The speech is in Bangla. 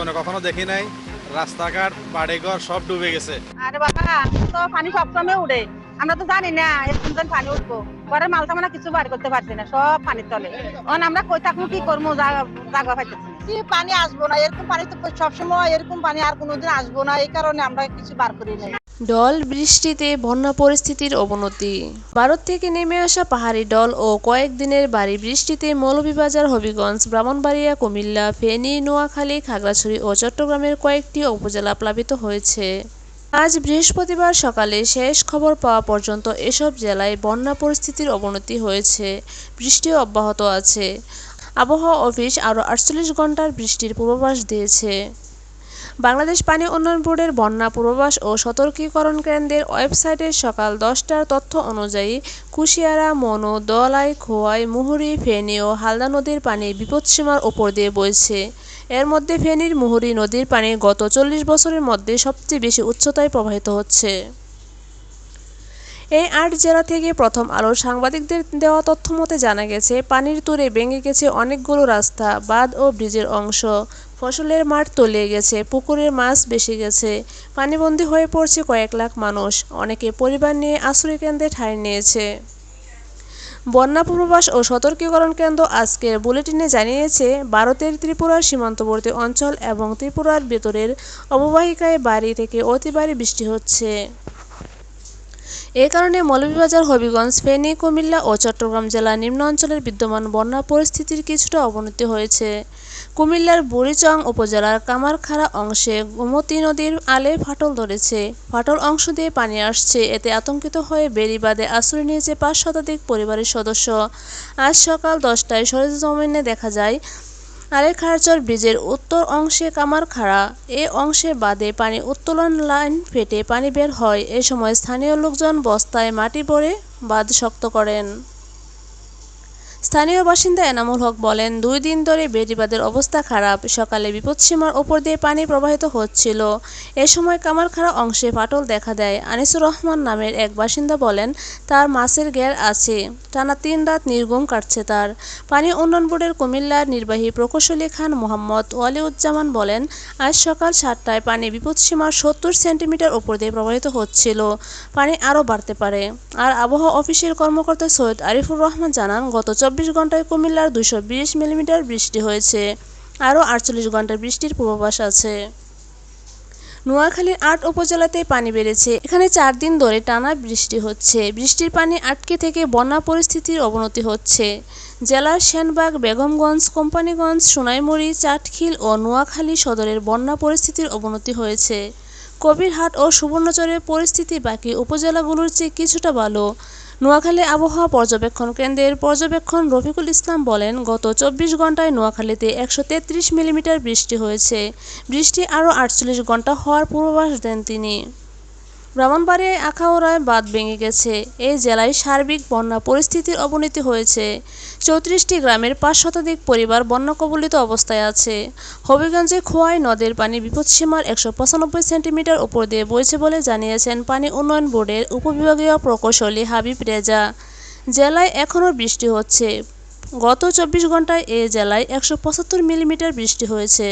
জীবনে কখনো দেখি নাই। রাস্তাঘাট বাড়িঘর সব ডুবে গেছে। আরে বাবা তো পানি সবসময় উড়ে। আমরা তো জানি না এরকম পানি উঠবো। পরে মাল সামানা কিছু বার করতে পারছি না সব পানির তলে। এখন আমরা কই থাকব কি করব জায়গা পাইতে পাইতেছি কি পানি আসব না? এরকম পানি তো সবসময় এরকম পানি আর কোনোদিন আসব না। এই কারণে আমরা কিছু বার করি নাই। ডল বৃষ্টিতে বন্যা পরিস্থিতির অবনতি। ভারত থেকে নেমে আসা পাহাড়ি ডল ও কয়েকদিনের বাড়ি বৃষ্টিতে মৌলভীবাজার, হবিগঞ্জ, ব্রাহ্মণবাড়িয়া, কুমিল্লা, ফেনী, নোয়াখালী, খাগড়াছড়ি ও চট্টগ্রামের কয়েকটি উপজেলা প্লাবিত হয়েছে। আজ বৃহস্পতিবার সকালে শেষ খবর পাওয়া পর্যন্ত এসব জেলায় বন্যা পরিস্থিতির অবনতি হয়েছে। বৃষ্টি অব্যাহত আছে। আবহাওয়া অফিস আরও আটচল্লিশ ঘণ্টার বৃষ্টির পূর্বাভাস দিয়েছে। বাংলাদেশ পানি উন্নয়ন বোর্ডের বন্যা পূর্বাভাস ও সতর্কীকরণ কেন্দ্রের ওয়েবসাইটে সকাল দশটার তথ্য অনুযায়ী কুশিয়ারা, মনো, দলাই, খোয়াই, মুহুরি, ফেনী ও হালদা নদীর পানি বিপদসীমার ওপর দিয়ে বইছে। এর মধ্যে ফেনীর মুহুরী নদীর পানি গত চল্লিশ বছরের মধ্যে সবচেয়ে বেশি উচ্চতায় প্রবাহিত হচ্ছে। এই আট জেলা থেকে প্রথম আলোর সাংবাদিকদের দেওয়া তথ্য মতে জানা গেছে, পানির তুরে ভেঙে গেছে অনেকগুলো রাস্তা, বাঁধ ও ব্রিজের অংশ। ফসলের মাঠ তলিয়ে গেছে, পুকুরের মাছ বেশি গেছে। পানিবন্দী হয়ে পড়ছে কয়েক লাখ মানুষ। অনেকে পরিবার নিয়ে আশ্রয়কেন্দ্রে ঠাঁই নিয়েছে। বন্যা পূর্বাভাস ও সতর্কীকরণ কেন্দ্র আজকের বুলেটিনে জানিয়েছে, ভারতের ত্রিপুরার সীমান্তবর্তী অঞ্চল এবং ত্রিপুরার ভেতরের অববাহিকায় বাড়ি থেকে অতি বৃষ্টি হচ্ছে। এ কারণে মৌলভীবাজার, হবিগঞ্জ, ফেনী, কুমিল্লা ও চট্টগ্রাম জেলার নিম্ন অঞ্চলের বিদ্যমান বন্যা পরিস্থিতির কিছুটা অবনতি হয়েছে। কুমিল্লার বুড়িচং উপজেলার কামারখাড়া অংশে গোমতী নদীর আলে ফাটল ধরেছে। ফাটল অংশ দিয়ে পানি আসছে। এতে আতঙ্কিত হয়ে বেড়িবাঁধে আশ্রয় নিয়েছে পাঁচ শতাধিক পরিবারের সদস্য। আজ সকাল দশটায় সরেজমিনে দেখা যায় আলেখারচর ব্রিজের উত্তর অংশে কামারখাড়া, এ অংশে বাদে পানি উত্তোলন লাইন ফেটে পানি বের হয়। এ সময় স্থানীয় লোকজন বস্তায় মাটি ভরে বাঁধ শক্ত করেন। স্থানীয় বাসিন্দা এনামুল হক বলেন, দুই দিন ধরে বেড়িবাঁধের অবস্থা খারাপ, সকালে বিপদসীমার ওপর দিয়ে পানি প্রবাহিত হচ্ছিল। এ সময় কামারখাড়া অংশে ফাটল দেখা দেয়। আনিসুর রহমান নামের এক বাসিন্দা বলেন, তার মাছের গ্যার আছে। টানা তিন রাত নির্ঘুম কাটছে তার। পানি উন্নয়ন বোর্ডের কুমিল্লার নির্বাহী প্রকৌশলী খান মোহাম্মদ ওয়ালিউজ্জামান বলেন, আজ সকাল সাতটায় পানি বিপদসীমার সত্তর সেন্টিমিটার ওপর দিয়ে প্রবাহিত হচ্ছিল। পানি আরও বাড়তে পারে। আর আবহাওয়া অফিসের কর্মকর্তা সৈয়দ আরিফুর রহমান জানান, গত চব্বিশ ঘন্টায় কুমিল্লার দুশো বিশ মিলিমিটার বৃষ্টি হয়েছে। আরও আটচল্লিশ ঘণ্টার বৃষ্টির পূর্বাভাস আছে। নোয়াখালীর আট উপজেলাতেই পানি বেড়েছে। এখানে চার দিন ধরে টানা বৃষ্টি হচ্ছে। বৃষ্টির পানি আটকে থেকে বন্যা পরিস্থিতির অবনতি হচ্ছে। জেলার সেনবাগ, বেগমগঞ্জ, কোম্পানিগঞ্জ, সোনাইমুড়ি, চাটখিল ও নোয়াখালী সদরের বন্যা পরিস্থিতির অবনতি হয়েছে। কবিরহাট ও সুবর্ণচরের পরিস্থিতি বাকি উপজেলাগুলোর চেয়ে কিছুটা ভালো। নোয়াখালী আবহাওয়া পর্যবেক্ষণ কেন্দ্রের পর্যবেক্ষণ রফিকুল ইসলাম বলেন, গত চব্বিশ ঘন্টায় নোয়াখালীতে একশো তেত্রিশ মিলিমিটার বৃষ্টি হয়েছে। বৃষ্টি আরও আটচল্লিশ ঘণ্টা হওয়ার পূর্বাভাস দেন তিনি। ব্রাহ্মণবাড়িয়ায় আখাউড়ায় বাঁধ ভেঙে গেছে। এই জেলায় সার্বিক বন্যা পরিস্থিতির অবনতি হয়েছে। চৌত্রিশটি গ্রামের পাঁচ শতাধিক পরিবার বন্যা কবলিত অবস্থায় আছে। হবিগঞ্জে খোয়াই নদের পানি বিপদসীমার একশো পঁচানব্বই সেন্টিমিটার উপর দিয়ে বইছে বলে জানিয়েছেন পানি উন্নয়ন বোর্ডের উপবিভাগীয় প্রকৌশলী হাবিব রেজা। জেলায় এখনও বৃষ্টি হচ্ছে। গত চব্বিশ ঘন্টায় এ জেলায় একশো পঁচাত্তর মিলিমিটার বৃষ্টি হয়েছে।